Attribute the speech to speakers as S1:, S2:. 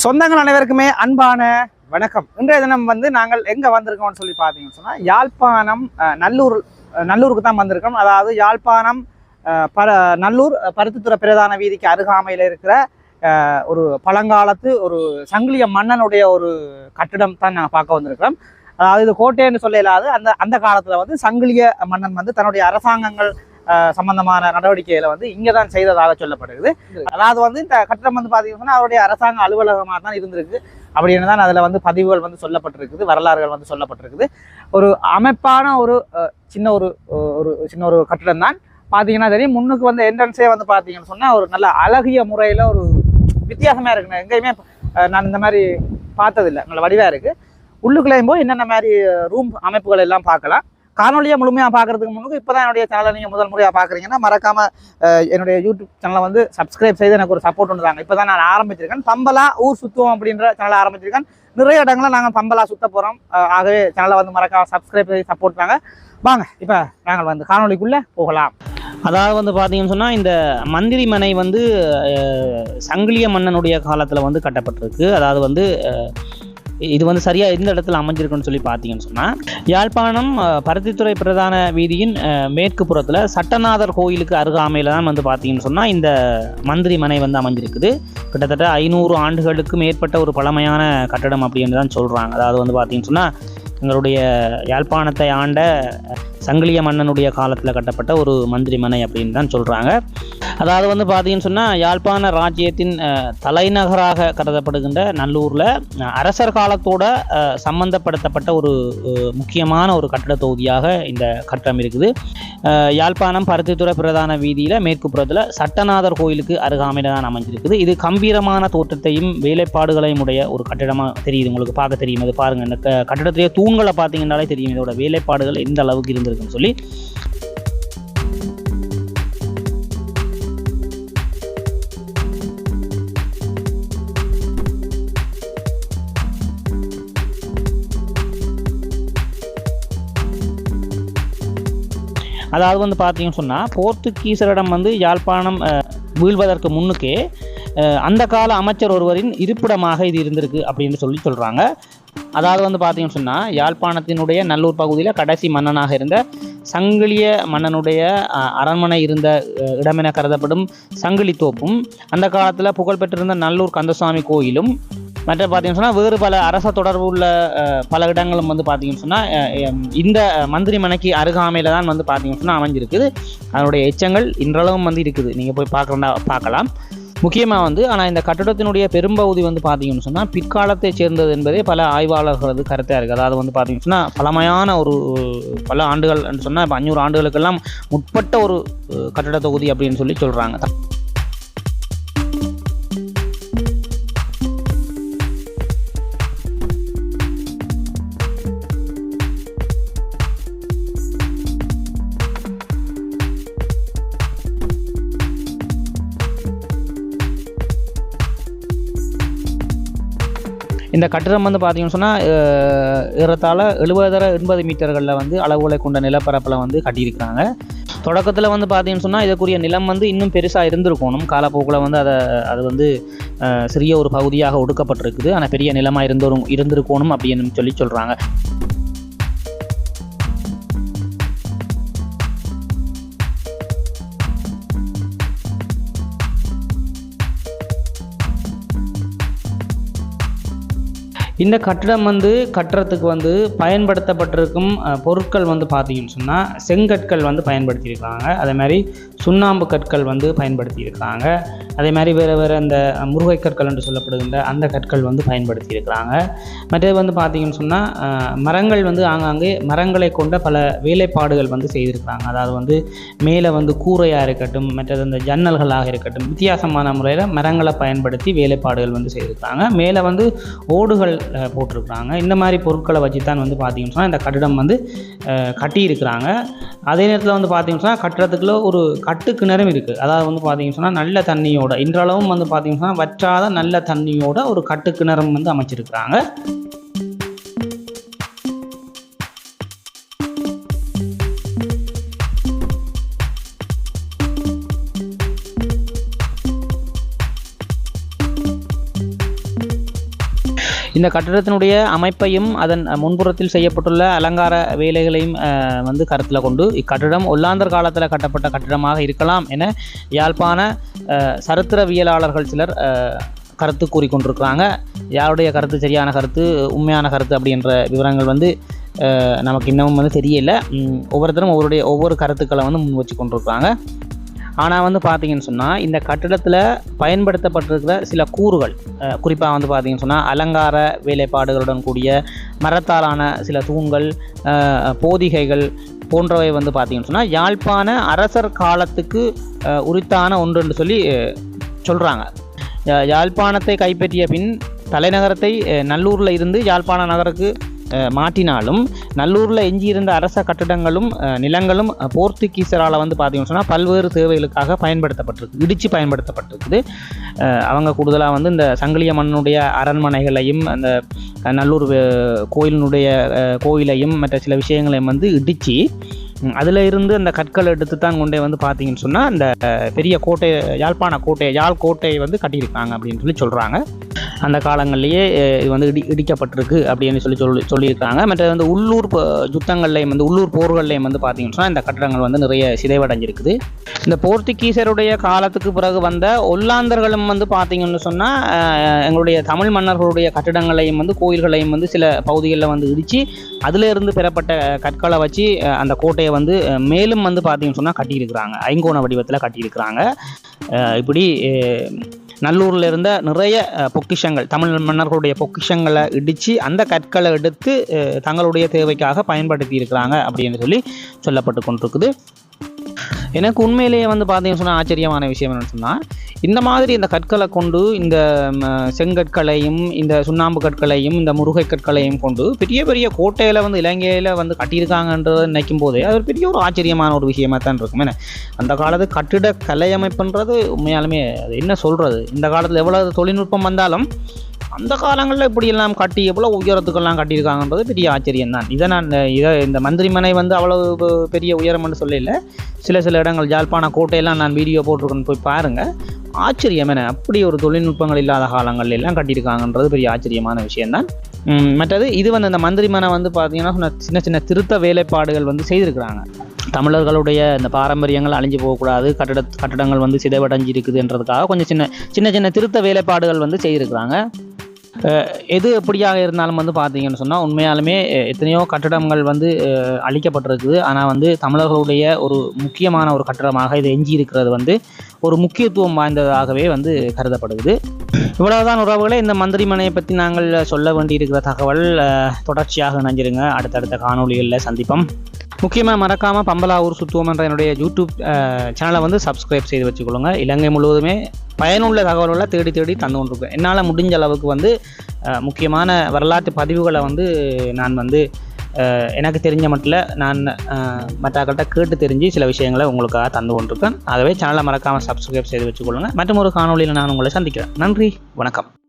S1: சொந்தங்கள் அனைவருக்குமே அன்பான வணக்கம். இன்றைய தினம் வந்து நாங்கள் எங்கே வந்திருக்கோம்னு சொல்லி பார்த்தீங்கன்னு சொன்னால் யாழ்ப்பாணம் நல்லூர் நல்லூருக்கு தான் வந்திருக்கோம். அதாவது யாழ்ப்பாணம் ப நல்லூர் பருத்தித்துறை பிரதான வீதிக்கு அருகாமையில் இருக்கிற ஒரு பழங்காலத்து ஒரு சங்கிலிய மன்னனுடைய ஒரு கட்டிடம் தான் நாங்கள் பார்க்க வந்திருக்கிறோம். அதாவது இது கோட்டைன்னு சொல்ல இல்லாது அந்த அந்த காலத்தில் வந்து சங்கிலிய மன்னன் வந்து தன்னுடைய அரசாங்கங்கள் சம்பந்தமான நடவடிக்கைகளை வந்து இங்கே தான் செய்ததாக சொல்லப்படுகிறது. அதாவது வந்து இந்த கட்டிடம் வந்து பார்த்தீங்கன்னா அவருடைய அரசாங்க அலுவலகமாக தான் இருந்திருக்கு. அப்படின்னு தான் அதில் வந்து பதிவுகள் வந்து சொல்லப்பட்டிருக்குது வரலாறுகள் வந்து சொல்லப்பட்டிருக்குது. ஒரு அமைப்பான ஒரு சின்ன ஒரு ஒரு சின்ன ஒரு கட்டிடம் தான். பார்த்தீங்கன்னா தெரியும் முன்னுக்கு வந்து என்ட்ரன்ஸே வந்து பார்த்தீங்கன்னு சொன்னால் ஒரு நல்ல அழகிய முறையில் ஒரு வித்தியாசமாக இருக்குங்க. எங்கேயுமே நான் இந்த மாதிரி பார்த்ததில்லை. நல்ல வடிவாக இருக்குது உள்ளுக்குள்ளேயும் போய் என்னென்ன மாதிரி ரூம் அமைப்புகள் எல்லாம் பார்க்கலாம். காணொலியை முழுமையாக பார்க்கறதுக்கு முன்னுக்கு இப்போ தான் என்னுடைய சேனலை நீங்கள் முதல் முறையாக பார்க்குறீங்கன்னா மறக்காமல் என்னுடைய யூடியூப் சேனலை வந்து சப்ஸ்கிரைப் செய்து எனக்கு ஒரு சப்போர்ட் ஒன்று தாங்க. இப்போ தான் நான் ஆரம்பிச்சிருக்கேன். பம்பலா ஊர் சுத்துவோம் அப்படின்ற சேனலை ஆரம்பிச்சிருக்கேன். நிறைய இடங்களில் நாங்கள் பம்பலா சுத்த போகிறோம் ஆகவே சேனலை வந்து மறக்காம சப்ஸ்கிரைப் செய்து சப்போர்ட் தாங்க. வாங்க இப்போ நாங்கள் வந்து காணொலிக்குள்ளே போகலாம்.
S2: அதாவது வந்து பார்த்தீங்கன்னு சொன்னால் இந்த மந்திரி மனை வந்து சங்கிலிய மன்னனுடைய காலத்தில் வந்து கட்டப்பட்டிருக்கு. அதாவது வந்து இது வந்து சரியாக எந்த இடத்துல அமைஞ்சிருக்குன்னு சொல்லி பார்த்தீங்கன்னு சொன்னால் யாழ்ப்பாணம் பருத்தித்துறை பிரதான வீதியின் மேற்கு புறத்தில் சட்டநாதர் கோயிலுக்கு அருகாமையில் தான் வந்து பார்த்தீங்கன்னு சொன்னால் இந்த மந்திரி மனை வந்து அமைஞ்சிருக்குது. கிட்டத்தட்ட ஐநூறு ஆண்டுகளுக்கு மேற்பட்ட ஒரு பழமையான கட்டடம் அப்படின்னு தான் சொல்கிறாங்க அதாவது வந்து பார்த்தீங்கன்னு சொன்னால் எங்களுடைய யாழ்ப்பாணத்தை ஆண்ட சங்கிலிய மன்னனுடைய காலத்தில் கட்டப்பட்ட ஒரு மந்திரி மனை அப்படின்னு தான் சொல்கிறாங்க அதாவது வந்து பார்த்தீங்கன்னு சொன்னால் யாழ்ப்பாண ராஜ்யத்தின் தலைநகராக கருதப்படுகின்ற நல்லூரில் அரசர் காலத்தோட சம்பந்தப்படுத்தப்பட்ட ஒரு முக்கியமான ஒரு கட்டட தொகுதியாக இந்த கட்டடம் இருக்குது. யாழ்ப்பாணம் பருத்தித்துறை பிரதான வீதியில் மேற்கு புறத்தில் சட்டநாதர் கோயிலுக்கு அருகாமையில் தான் அமைஞ்சிருக்குது. இது கம்பீரமான தோற்றத்தையும் வேலைப்பாடுகளையும் உடைய ஒரு கட்டிடமாக தெரியுது. உங்களுக்கு பார்க்க தெரியும். அது பாருங்கள் இந்த க- கட்டிடத்திலேயே தூண்களை பார்த்தீங்கன்னாலே தெரியும். இதோட வேலைப்பாடுகள் எந்த அளவுக்கு இருந்திருக்குன்னு சொல்லி. அதாவது வந்து பார்த்தீங்கன்னு சொன்னால் போர்த்துகீசரிடம் வந்து யாழ்ப்பாணம் வீழ்வதற்கு முன்னுக்கே அந்த கால அமைச்சர் ஒருவரின் இருப்பிடமாக இது இருந்திருக்கு அப்படின்னு சொல்லி சொல்கிறாங்க அதாவது வந்து பார்த்தீங்கன்னு சொன்னால் யாழ்ப்பாணத்தினுடைய நல்லூர் பகுதியில் கடைசி மன்னனாக இருந்த சங்கிலிய மன்னனுடைய அரண்மனை இருந்த இடமென கருதப்படும் சங்கிலி தோப்பும் அந்த காலத்தில் புகழ்பெற்றிருந்த நல்லூர் கந்தசுவாமி கோயிலும் மற்ற பார்த்தீங்கன்னு சொன்னால் வேறு பல அரச தொடர்பு உள்ள பல இடங்களும் வந்து பார்த்தீங்கன்னு சொன்னால் இந்த மந்திரி மனைக்கு அருகாமையில் தான் வந்து பார்த்தீங்கன்னு சொன்னால் அமைஞ்சிருக்குது. அதனுடைய எச்சங்கள் இன்றளவும் வந்து இருக்குது. நீங்கள் போய் பார்க்கறதா பார்க்கலாம். முக்கியமாக வந்து ஆனால் இந்த கட்டடத்தினுடைய பெரும்பகுதி வந்து பார்த்தீங்கன்னு சொன்னால் பிற்காலத்தை சேர்ந்தது என்பதே பல ஆய்வாளர்களது கருத்தாக இருக்குது அதாவது வந்து பார்த்தீங்கன்னு சொன்னால் பழமையான ஒரு பல ஆண்டுகள் சொன்னால் இப்போ அஞ்சூறு ஆண்டுகளுக்கெல்லாம் முற்பட்ட ஒரு கட்டிட கட்டட தொகுதி அப்படின்னு சொல்லி சொல்கிறாங்க இந்த கட்டிடம் வந்து பார்த்தீங்கன்னு சொன்னால் ஏறத்தாழ எழுபதர எண்பது மீட்டர்களில் வந்து அளவுகளை கொண்ட நிலப்பரப்பில் வந்து கட்டியிருக்காங்க தொடக்கத்தில் வந்து பார்த்தீங்கன்னு சொன்னால் இதற்குரிய நிலம் வந்து இன்னும் பெருசாக இருந்திருக்கணும். காலப்போக்கில் வந்து அதை அது வந்து சிறிய ஒரு பகுதியாக ஒடுக்கப்பட்டிருக்குது. ஆனால் பெரிய நிலமாக இருந்தோரும் இருந்திருக்கணும் அப்படின்னு சொல்லி சொல்கிறாங்க இந்த கட்டிடம் வந்து கட்டுறதுக்கு வந்து பயன்படுத்தப்பட்டிருக்கும் பொருட்கள் வந்து பார்த்தீங்கன்னு சொன்னால் செங்கற்கள் வந்து பயன்படுத்தியிருக்காங்க அதே மாதிரி சுண்ணாம்பு கற்கள் வந்து பயன்படுத்தியிருக்காங்க அதே மாதிரி வேறு வேறு அந்த முருகை கற்கள் என்று சொல்லப்படுகின்ற அந்த கற்கள் வந்து பயன்படுத்தியிருக்கிறாங்க. மற்றது வந்து பார்த்திங்கன்னு சொன்னால் மரங்கள் வந்து ஆங்காங்கே மரங்களை கொண்ட பல வேலைப்பாடுகள் வந்து செய்திருக்கிறாங்க. அதாவது வந்து மேலே வந்து கூரையாக இருக்கட்டும் மற்றது அந்த ஜன்னல்களாக இருக்கட்டும் வித்தியாசமான முறையில் மரங்களை பயன்படுத்தி வேலைப்பாடுகள் வந்து செய்திருக்கிறாங்க. மேலே வந்து ஓடுகள் போட்டிருக்கிறாங்க. இந்த மாதிரி பொருட்களை வச்சு தான் வந்து பார்த்தீங்கன்னு சொன்னால் இந்த கட்டிடம் வந்து கட்டியிருக்கிறாங்க. அதே நேரத்தில் வந்து பார்த்திங்கன்னா சொன்னால் கட்டுறதுக்குள்ள ஒரு கட்டு கிணறும் இருக்குது அதாவது வந்து பார்த்திங்கன்னு சொன்னால் நல்ல தண்ணியோட இன்றளவும் வந்து பார்த்தீங்கன்னு சொன்னால் வற்றாத நல்ல தண்ணியோட ஒரு கட்டு கிணறும் வந்து அமைச்சிருக்கிறாங்க. இந்த கட்டிடத்தினுடைய அமைப்பையும் அதன் முன்புறத்தில் செய்யப்பட்டுள்ள அலங்கார வேலைகளையும் வந்து கருத்தில் கொண்டு இக்கட்டிடம் ஒல்லாந்தர் காலத்தில் கட்டப்பட்ட கட்டிடமாக இருக்கலாம் என யாழ்ப்பாண சரித்திரவியலாளர்கள் சிலர் கருத்து கூறிக்கொண்டிருக்கிறாங்க. யாருடைய கருத்து சரியான கருத்து உண்மையான கருத்து அப்படின்ற விவரங்கள் வந்து நமக்கு இன்னமும் வந்து தெரியல. ஒவ்வொருத்தரும் ஒவ்வொருடைய ஒவ்வொரு கருத்துக்களை வந்து முன் வச்சு கொண்டிருக்கிறாங்க ஆனால் வந்து பார்த்தீங்கன்னு சொன்னால் இந்த கட்டிடத்தில் பயன்படுத்தப்பட்டிருக்கிற சில கூறுகள் குறிப்பாக வந்து பார்த்தீங்கன்னு சொன்னால் அலங்கார வேலைப்பாடுகளுடன் கூடிய மரத்தாலான சில தூண்கள் போதிகைகள் போன்றவை வந்து பார்த்தீங்கன்னு சொன்னால் யாழ்ப்பாண அரசர் காலத்துக்கு உரித்தான ஒன்று என்று சொல்லி சொல்கிறாங்க யாழ்ப்பாணத்தை கைப்பற்றிய பின் தலைநகரத்தை நல்லூரில் இருந்து யாழ்ப்பாண நகருக்கு மாற்றினாலும் நல்லூரில் எஞ்சியிருந்த அரச கட்டிடங்களும் நிலங்களும் போர்த்துகீசரால் வந்து பார்த்தீங்கன்னு சொன்னால் பல்வேறு தேவைகளுக்காக பயன்படுத்தப்பட்டிருக்கு இடித்து பயன்படுத்தப்பட்டிருக்குது. அவங்க கூடுதலாக வந்து இந்த சங்கிலிய மண்ணுடைய அரண்மனைகளையும் அந்த நல்லூர் கோயிலினுடைய கோயிலையும் மற்ற சில விஷயங்களையும் வந்து இடித்து அதில் இருந்து அந்த கற்களை எடுத்து தான் கொண்டே வந்து பார்த்தீங்கன்னு சொன்னால் அந்த பெரிய கோட்டை யாழ்ப்பாண கோட்டை யாழ் கோட்டையை வந்து கட்டியிருக்காங்க அப்படின்னு சொல்லி சொல்கிறாங்க அந்த காலங்கள்லேயே இது வந்து இடி இடிக்கப்பட்டிருக்கு அப்படின்னு சொல்லி சொல்லி சொல்லியிருக்காங்க. மற்ற வந்து உள்ளூர் யுத்தங்கள்லையும் வந்து உள்ளூர் போர்கள்லையும் வந்து பார்த்தீங்கன்னு சொன்னால் இந்த கட்டடங்கள் வந்து நிறைய சிதைவடைஞ்சிருக்குது. இந்த போர்த்துகீசருடைய காலத்துக்கு பிறகு வந்த ஒல்லாந்தர்களும் வந்து பார்த்தீங்கன்னு சொன்னால் எங்களுடைய தமிழ் மன்னர்களுடைய கட்டிடங்களையும் வந்து கோயில்களையும் வந்து சில பகுதிகளில் வந்து இடித்து அதிலிருந்து பெறப்பட்ட கற்களை வச்சு அந்த கோட்டையை வந்து மேலும் வந்து பார்த்தீங்கன்னு சொன்னால் கட்டியிருக்கிறாங்க. ஐங்கோண வடிவத்தில் கட்டியிருக்கிறாங்க. இப்படி நல்லூரில் இருந்த நிறைய பொக்கிஷங்கள் தமிழ் மன்னர்களுடைய பொக்கிஷங்களை இடித்து அந்த கற்களை எடுத்து தங்களுடைய தேவைக்காக பயன்படுத்தி இருக்கிறாங்க அப்படின்னு சொல்லி சொல்லப்பட்டு கொண்டிருக்குது. எனக்கு உண்மையிலேயே வந்து பார்த்தீங்கன்னு சொன்னால் ஆச்சரியமான விஷயம் என்னன்னு சொன்னால் இந்த மாதிரி இந்த கற்களை கொண்டு இந்த செங்கற்களையும் இந்த சுண்ணாம்பு கற்களையும் இந்த முருகை கற்களையும் கொண்டு பெரிய பெரிய கோட்டையில் வந்து இலங்கையில் வந்து கட்டியிருக்காங்கன்றதை நினைக்கும் போதே அது ஒரு பெரிய ஒரு ஆச்சரியமான ஒரு விஷயமா தான் இருக்கும். என்ன? அந்த காலத்து கட்டிட கலையமைப்புன்றது உண்மையாலுமே அது என்ன சொல்கிறது இந்த காலத்தில் எவ்வளோ தொழில்நுட்பம் வந்தாலும் அந்த காலங்களில் இப்படி எல்லாம் கட்டி எவ்வளோ உயரத்துக்கெல்லாம் கட்டியிருக்காங்கன்றது பெரிய ஆச்சரியம் தான் இதை நான் இதை இந்த மந்திரிமனை வந்து அவ்வளவு பெரிய உயரம்னு சொல்லல. சில சில இடங்கள் ஜாழ்ப்பாண கோட்டையெல்லாம் நான் வீடியோ போட்டிருக்கேன்னு போய் பாருங்கள் ஆச்சரியம் என்ன? அப்படி ஒரு தொழில்நுட்பங்கள் இல்லாத காலங்கள் எல்லாம் கட்டியிருக்காங்கன்றது பெரிய ஆச்சரியமான விஷயம்தான். மற்றது இது வந்து இந்த மந்திரிமனை வந்து பார்த்தீங்கன்னா சொன்ன சின்ன சின்ன திருத்த வேலைப்பாடுகள் வந்து செய்திருக்கிறாங்க. தமிழர்களுடைய இந்த பாரம்பரியங்கள் அழிஞ்சு போகக்கூடாது கட்டட கட்டடங்கள் வந்து சிதைவடைஞ்சு இருக்குதுன்றதுக்காக கொஞ்சம் சின்ன சின்ன சின்ன திருத்த வேலைப்பாடுகள் வந்து செய்திருக்கிறாங்க. எது எப்படியாக இருந்தாலும் வந்து பார்த்தீங்கன்னு சொன்னால் உண்மையாலுமே எத்தனையோ கட்டடங்கள் வந்து அழிக்கப்பட்டிருக்குது. ஆனால் வந்து தமிழர்களுடைய ஒரு முக்கியமான ஒரு கட்டடமாக இது எஞ்சி இருக்கிறது வந்து ஒரு முக்கியத்துவம் வாய்ந்ததாகவே வந்து கருதப்படுது இவ்வளவுதான் உறவுகளை. இந்த மந்திரிமனையை பற்றி நாங்கள் சொல்ல வேண்டியிருக்கிற தகவல் தொடர்ச்சியாக இணைஞ்சிருங்க. அடுத்தடுத்த காணொளிகளில் சந்திப்போம். முக்கியமாக மறக்காமல் பம்பலாவூர் சுத்துவம் என்ற என்னுடைய யூடியூப் சேனலை வந்து சப்ஸ்கிரைப் செய்து வச்சுக்கொள்ளுங்க. இலங்கை முழுவதுமே பயனுள்ள தகவல்களை தேடி தேடி தந்து கொண்டிருக்கேன் என்னால் முடிஞ்ச அளவுக்கு வந்து முக்கியமான வரலாற்று பதிவுகளை வந்து நான் வந்து எனக்கு தெரிஞ்ச மட்டில் நான் அஹ், கேட்டு தெரிஞ்சு சில விஷயங்களை உங்களுக்காக தந்து கொண்டிருக்கேன். ஆகவே சேனலை மறக்காமல் சப்ஸ்கிரைப் செய்து வச்சுக்கொள்ளுங்க. மற்றும் ஒரு காணொலியில் நான் உங்களை சந்திக்கிறேன். நன்றி. வணக்கம்.